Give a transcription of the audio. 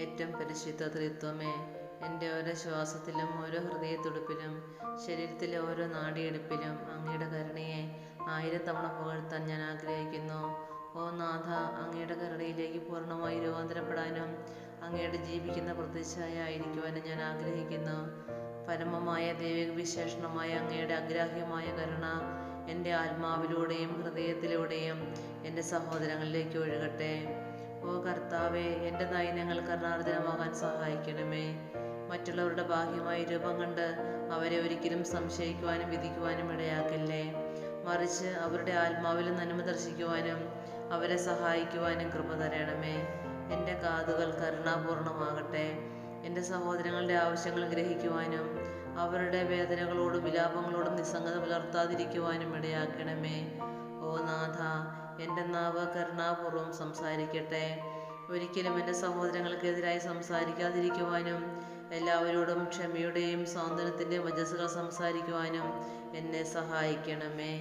ഏറ്റവും പരിശുദ്ധ ത്രിത്വമേ എന്റെ ഓരോ ശ്വാസത്തിലും ഓരോ ഹൃദയത്തുടുപ്പിലും ശരീരത്തിലെ ഓരോ നാടിയെടുപ്പിലും അങ്ങയുടെ കരുണയെ ആയിരം തവണ പുകഴ്ത്താൻ ഞാൻ ആഗ്രഹിക്കുന്നു. ഓ നാഥ അങ്ങയുടെ കരുണയിലേക്ക് പൂർണമായി രൂപാന്തരപ്പെടാനും അങ്ങയുടെ ജീവിക്കുന്ന പ്രതിച്ഛായ ആയിരിക്കുവാനും ഞാൻ ആഗ്രഹിക്കുന്നു. പരമമായ ദൈവിക വിശേഷണമായ അങ്ങയുടെ അഗ്രാഹ്യമായ കരുണ എന്റെ ആത്മാവിലൂടെയും ഹൃദയത്തിലൂടെയും എന്റെ സഹോദരങ്ങളിലേക്ക് ഒഴുകട്ടെ. കർത്താവെ എന്റെ നയനങ്ങൾ കരുണാർജനമാകാൻ സഹായിക്കണമേ. മറ്റുള്ളവരുടെ ബാഹ്യമായ രൂപം കണ്ട് അവരെ ഒരിക്കലും സംശയിക്കുവാനും വിധിക്കുവാനും ഇടയാക്കല്ലേ. മറിച്ച് അവരുടെ ആത്മാവിൽ നന്മ ദർശിക്കുവാനും അവരെ സഹായിക്കുവാനും കൃപ തരണമേ. എന്റെ കാതുകൾ കരുണാപൂർണമാകട്ടെ. എന്റെ സഹോദരങ്ങളുടെ ആവശ്യങ്ങൾ ഗ്രഹിക്കുവാനും അവരുടെ വേദനകളോടും വിലാപങ്ങളോടും നിസ്സംഗത പുലർത്താതിരിക്കുവാനും ഇടയാക്കണമേ. ഓ നാഥ എന്റെ നാവ് കരുണാപൂർവം സംസാരിക്കട്ടെ. ഒരിക്കലും എന്റെ സഹോദരങ്ങൾക്കെതിരായി സംസാരിക്കാതിരിക്കുവാനും എല്ലാവരോടും ക്ഷമയുടെയും സ്വാതന്ത്ര്യത്തിന്റെയും വജസ്സുകൾ സംസാരിക്കുവാനും എന്നെ സഹായിക്കണമേ.